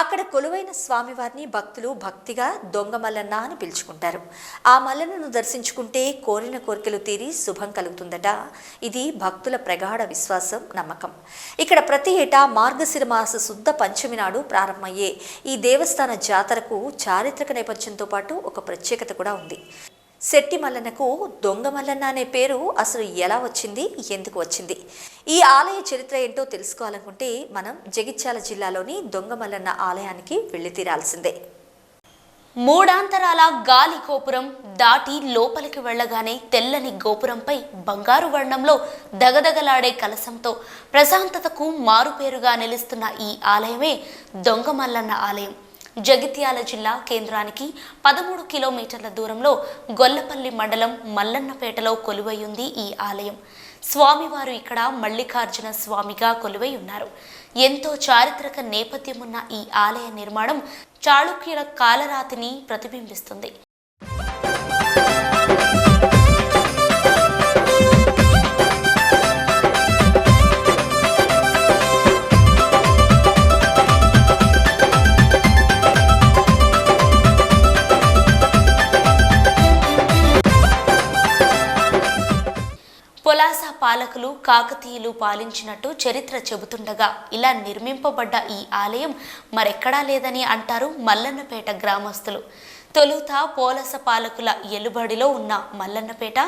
అక్కడ కొలువైన స్వామివారిని భక్తులు భక్తిగా దొంగ మల్లన్న అని పిలుచుకుంటారు. ఆ మల్లన్నను దర్శించుకుంటే కోరిన కోరికలు తీరి శుభం కలుగుతుందట. ఇది భక్తుల ప్రగాఢ విశ్వాసం నమ్మకం. ఇక్కడ ప్రతి ఏటా మార్గశిర మాస శుద్ధ పంచమి నాడు ప్రారంభమయ్యే ఈ దేవస్థాన జాతరకు చారిత్రక నేపథ్యంతో పాటు ఒక ప్రత్యేకత కూడా ఉంది. శెట్టి మల్లన్నకు దొంగ మల్లన్న అనే పేరు అసలు ఎలా వచ్చింది ఎందుకు వచ్చింది? ఈ ఆలయ చరిత్ర ఏంటో తెలుసుకోవాలనుకుంటే మనం జగిత్యాల జిల్లాలోని దొంగ మల్లన్న ఆలయానికి వెళ్ళి తీరాల్సిందే. మూడాంతరాల గాలి గోపురం దాటి లోపలికి వెళ్ళగానే తెల్లని గోపురంపై బంగారు వర్ణంలో దగదగలాడే కలశంతో ప్రశాంతతకు మారుపేరుగా నిలుస్తున్న ఈ ఆలయమే దొంగమల్లన్న ఆలయం. జగిత్యాల జిల్లా కేంద్రానికి పదమూడు కిలోమీటర్ల దూరంలో గొల్లపల్లి మండలం మల్లన్నపేటలో కొలువై ఉంది ఈ ఆలయం. స్వామివారు ఇక్కడ మల్లికార్జున స్వామిగా కొలువై ఉన్నారు ఎంతో చారిత్రక నేపథ్యం ఉన్న ఈ ఆలయ నిర్మాణం చాళుక్యుల కాలరాతిని ప్రతిబింబిస్తుంది. పాలకులు కాకతీయులు పాలించినట్టు చరిత్ర చెబుతుండగా ఇలా నిర్మింపబడ్డ ఈ ఆలయం మరెక్కడా లేదని అంటారు మల్లన్నపేట గ్రామస్తులు. తొలుత పోలస పాలకుల ఎలుబడిలో ఉన్న మల్లన్నపేట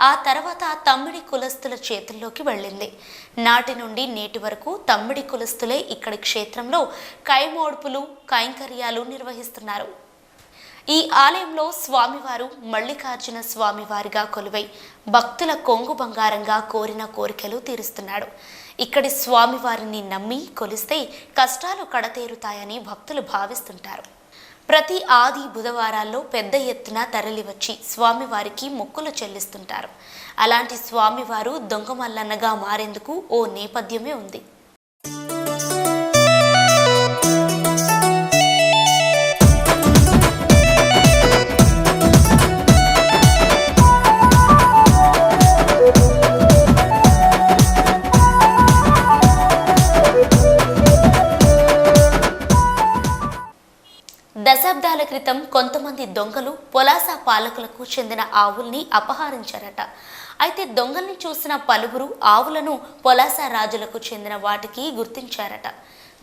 ఆ తర్వాత తమ్మిడి కులస్తుల చేతుల్లోకి వెళ్ళింది. నాటి నుండి నేటి వరకు తమ్మిడి కులస్తులే ఇక్కడి క్షేత్రంలో కైమోడ్పులు కైంకర్యాలు నిర్వహిస్తున్నారు. ఈ ఆలయంలో స్వామివారు మల్లికార్జున స్వామివారిగా కొలువై భక్తుల కొంగు బంగారంగా కోరిన కోరికలు తీరుస్తున్నాడు. ఇక్కడి స్వామివారిని నమ్మి కొలిస్తే కష్టాలు కడతేరుతాయని భక్తులు భావిస్తుంటారు. ప్రతి ఆది బుధవారాల్లో పెద్ద ఎత్తున తరలివచ్చి స్వామివారికి మొక్కులు చెల్లిస్తుంటారు. అలాంటి స్వామివారు దొంగమల్లన్నగా మారేందుకు ఓ నేపథ్యమే ఉంది. దశాబ్దాల క్రితం కొంతమంది దొంగలు పొలాస పాలకులకు చెందిన ఆవుల్ని అపహరించారట. అయితే దొంగల్ని చూసిన పలువురు ఆవులను పొలాస రాజులకు చెందిన వాటికి గుర్తించారట.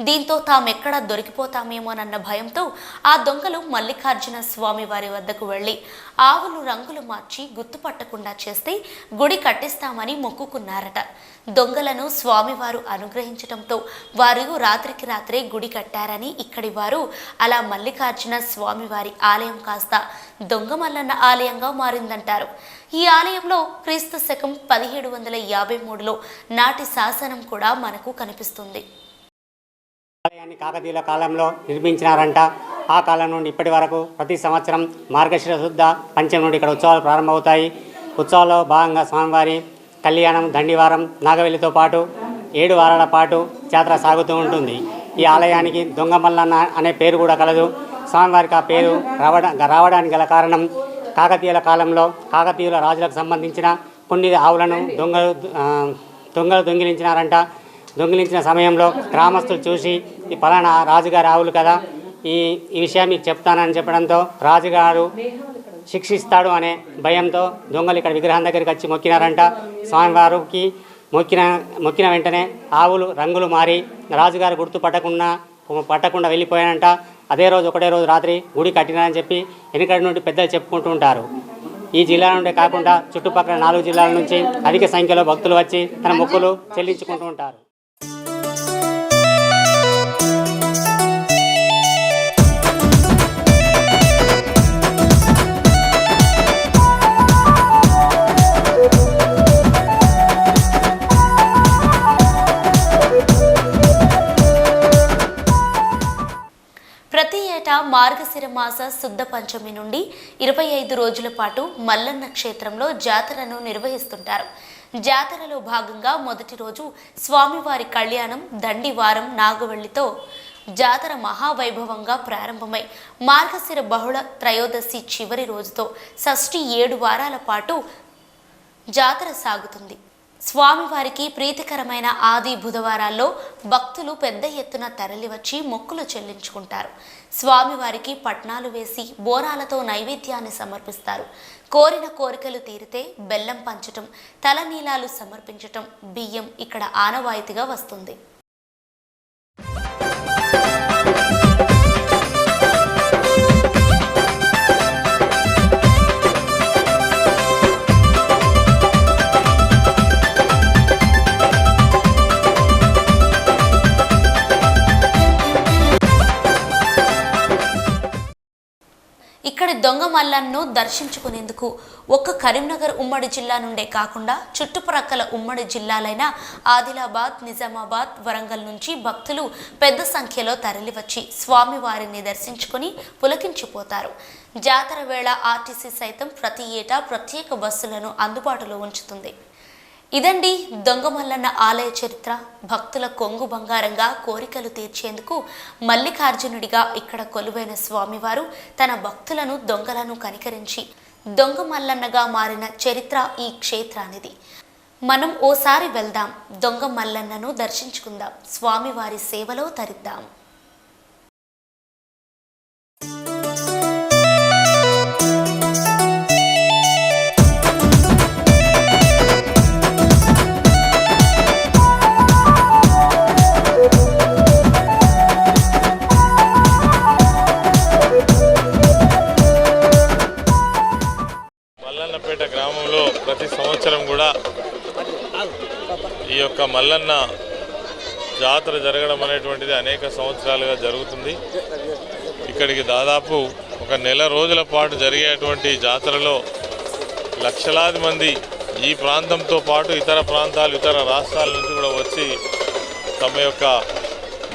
దీంతో తామెక్కడ దొరికిపోతామేమోనన్న భయంతో ఆ దొంగలు మల్లికార్జున స్వామి వారి వద్దకు వెళ్ళి ఆవులు రంగులు మార్చి గుర్తుపట్టకుండా చేస్తే గుడి కట్టిస్తామని మొక్కుకున్నారట. దొంగలను స్వామివారు అనుగ్రహించటంతో వారు రాత్రికి రాత్రే గుడి కట్టారని ఇక్కడి వారు అలా మల్లికార్జున స్వామివారి ఆలయం కాస్త దొంగమల్లన్న ఆలయంగా మారిందంటారు. ఈ ఆలయంలో క్రీస్తు శకం పదిహేడు వందల యాభై మూడులో నాటి శాసనం కూడా మనకు కనిపిస్తుంది. ఆలయాన్ని కాకతీయుల కాలంలో నిర్మించినారంట. ఆ కాలం నుండి ఇప్పటి వరకు ప్రతి సంవత్సరం మార్గశిర శుద్ధ పంచమి నుండి ఇక్కడ ఉత్సవాలు ప్రారంభమవుతాయి. ఉత్సవాల్లో భాగంగా స్వామివారి కళ్యాణం దండివారం నాగవెల్లితో పాటు ఏడు వారాల పాటు జాతర సాగుతూ ఉంటుంది. ఈ ఆలయానికి దొంగమల్లన్న అనే పేరు కూడా కలదు. స్వామివారికి ఆ పేరు రావడం రావడానికి గల కారణం కాకతీయుల కాలంలో కాకతీయుల రాజులకు సంబంధించిన కొన్ని ఆవులను దొంగలు దొంగలు దొంగిలించినారంట. దొంగిలించిన సమయంలో గ్రామస్తులు చూసి ఈ పలానా రాజుగారు ఆవులు కదా ఈ ఈ విషయం మీకు చెప్తానని చెప్పడంతో రాజుగారు శిక్షిస్తాడు అనే భయంతో దొంగలు ఇక్కడ విగ్రహం దగ్గరికి వచ్చి మొక్కినారంట. స్వామివారికి మొక్కిన మొక్కిన వెంటనే ఆవులు రంగులు మారి రాజుగారు గుర్తు పట్టకుండా పట్టకుండా వెళ్ళిపోయానంట అదే రోజు ఒకటే రోజు రాత్రి గుడి కట్టినారని చెప్పి వెనుకటి నుండి పెద్దలు చెప్పుకుంటూ ఉంటారు. ఈ జిల్లా నుండే కాకుండా చుట్టుపక్కల నాలుగు జిల్లాల నుంచి అధిక సంఖ్యలో భక్తులు వచ్చి తన మొక్కులు చెల్లించుకుంటూ ఉంటారు. ఏటా మార్గశిర మాస శుద్ధ పంచమి నుండి ఇరవై ఐదు రోజుల పాటు మల్లన్న క్షేత్రంలో జాతరను నిర్వహిస్తుంటారు. జాతరలో భాగంగా మొదటి రోజు స్వామివారి కళ్యాణం దండివారం నాగవల్లితో జాతర మహావైభవంగా ప్రారంభమై మార్గశిర బహుళ త్రయోదశి చివరి రోజుతో షష్ఠి ఏడు వారాల పాటు జాతర సాగుతుంది. స్వామివారికి ప్రీతికరమైన ఆది బుధవారాల్లో భక్తులు పెద్ద ఎత్తున తరలివచ్చి మొక్కులు చెల్లించుకుంటారు. స్వామివారికి పట్నాలు వేసి బోరాలతో నైవేద్యాన్ని సమర్పిస్తారు. కోరిన కోరికలు తీరితే బెల్లం పంచటం తలనీలాలు సమర్పించటం బియ్యం ఇక్కడ ఆనవాయితీగా వస్తుంది. మల్లన్ను దర్శించుకునేందుకు ఒక్క కరీంనగర్ ఉమ్మడి జిల్లా నుండే కాకుండా చుట్టుప్రక్కల ఉమ్మడి జిల్లాలైన ఆదిలాబాద్ నిజామాబాద్ వరంగల్ నుంచి భక్తులు పెద్ద సంఖ్యలో తరలివచ్చి స్వామివారిని దర్శించుకుని పులకించిపోతారు. జాతర వేళ ఆర్టీసీ సైతం ప్రతి ఏటా ప్రత్యేక బస్సులను అందుబాటులో ఉంచుతుంది. ఇదండి దొంగ మల్లన్న ఆలయ చరిత్ర. భక్తుల కొంగు బంగారంగా కోరికలు తీర్చేందుకు మల్లికార్జునుడిగా ఇక్కడ కొలువైన స్వామివారు తన భక్తులను దొంగలను కనికరించి దొంగ మల్లన్నగా మారిన చరిత్ర ఈ క్షేత్రానిది. మనం ఓసారి వెళ్దాం దొంగ మల్లన్నను దర్శించుకుందాం స్వామివారి సేవలో తరిద్దాం. మల్లన్న జాతర జరగడం అనేటువంటిది అనేక సంవత్సరాలుగా జరుగుతుంది. ఇక్కడికి దాదాపు ఒక నెల రోజుల పాటు జరిగేటువంటి జాతరలో లక్షలాది మంది ఈ ప్రాంతంతో పాటు ఇతర ప్రాంతాలు ఇతర రాష్ట్రాల నుంచి కూడా వచ్చి తమ యొక్క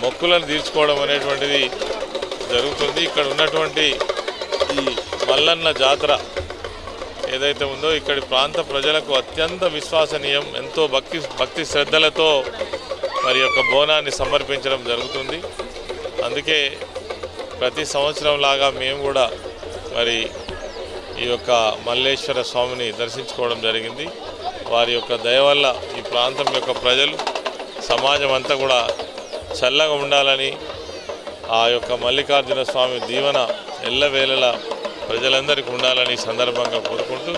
మొక్కులను తీర్చుకోవడం అనేటువంటిది జరుగుతుంది. ఇక్కడ ఉన్నటువంటి ఈ మల్లన్న జాతర ఏదైతే ఉందో ఇక్కడి ప్రాంత ప్రజలకు అత్యంత విశ్వసనీయం ఎంతో భక్తి భక్తి శ్రద్ధలతో మరి యొక్క బోనాన్ని సమర్పించడం జరుగుతుంది. అందుకే ప్రతి సంవత్సరం లాగా మేము కూడా మరి ఈ యొక్క మల్లేశ్వర స్వామిని దర్శించుకోవడం జరిగింది. వారి యొక్క దయ వల్ల ఈ ప్రాంతం యొక్క ప్రజలు సమాజం అంతా కూడా చల్లగా ఉండాలని ఆ యొక్క మల్లికార్జున స్వామి దీవెన ఎల్లవేళలా ప్రజలందరికీ ఉండాలని సందర్భంగా కోరుకుంటూ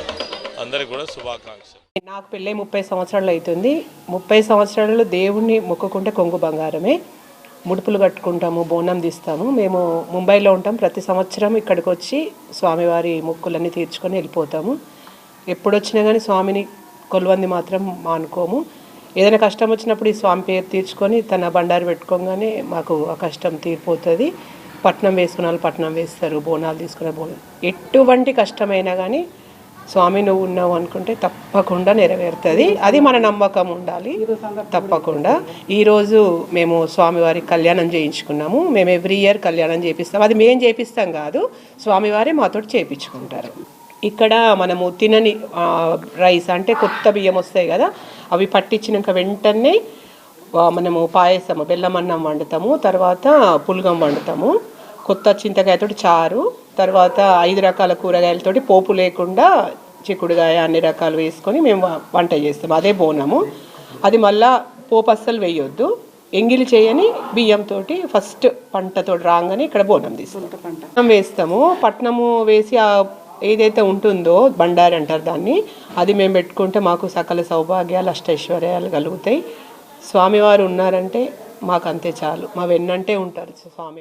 అందరికి కూడా శుభాకాంక్షలు. నాకు పెళ్ళై ముప్పై సంవత్సరాలు అవుతుంది ముప్పై సంవత్సరాలు దేవుణ్ణి మొక్కుకుంటే కొంగు బంగారమే. ముడుపులు కట్టుకుంటాము బోనం తీస్తాము. మేము ముంబైలో ఉంటాం. ప్రతి సంవత్సరం ఇక్కడికి వచ్చి స్వామివారి మొక్కులన్నీ తీర్చుకొని వెళ్ళిపోతాము. ఎప్పుడొచ్చినా కానీ స్వామిని కొలువంది మాత్రం మానుకోము. ఏదైనా కష్టం వచ్చినప్పుడు ఈ స్వామి పేరు తీర్చుకొని తన బండారు పెట్టుకోగానే మాకు ఆ కష్టం తీరిపోతుంది. పట్నం వేసుకున్న వాళ్ళు పట్నం వేస్తారు బోనాలు తీసుకున్న బోనాలు. ఎటువంటి కష్టమైనా కానీ స్వామి నువ్వు ఉన్నావు అనుకుంటే తప్పకుండా నెరవేరుతుంది. అది మన నమ్మకం ఉండాలి. తప్పకుండా. ఈరోజు మేము స్వామివారి కళ్యాణం చేయించుకున్నాము. మేము ఎవ్రీ ఇయర్ కళ్యాణం చేపిస్తాం. అది మేము చేపిస్తాం కాదు స్వామివారే మాతో చేయించుకుంటారు ఇక్కడ మనము తినని రైస్ అంటే కొత్త బియ్యం వస్తాయి కదా అవి పట్టించినాక వెంటనే మనము పాయసము బెల్లం అన్నం వండుతాము తర్వాత పులగం వండుతాము. కొత్త చింతకాయతోటి చారు తర్వాత ఐదు రకాల కూరగాయలతోటి పోపు లేకుండా చిక్కుడుగాయ అన్ని రకాలు వేసుకొని మేము వంట చేస్తాం అదే బోనము. అది మళ్ళా పోపు అస్సలు వేయొద్దు. ఎంగిలి చేయని బియ్యంతో ఫస్ట్ పంటతో రాగానే ఇక్కడ బోనం తీసుకుంటాం పట్నం వేస్తాము. పట్నము వేసి ఆ ఏదైతే ఉంటుందో బండారి అంటారు దాన్ని అది మేము పెట్టుకుంటే మాకు సకల సౌభాగ్యాలు అష్టైశ్వర్యాలు కలుగుతాయి. స్వామివారు ఉన్నారంటే మాకు అంతే చాలు. మా వెన్నంటే ఉంటారు స్వామి.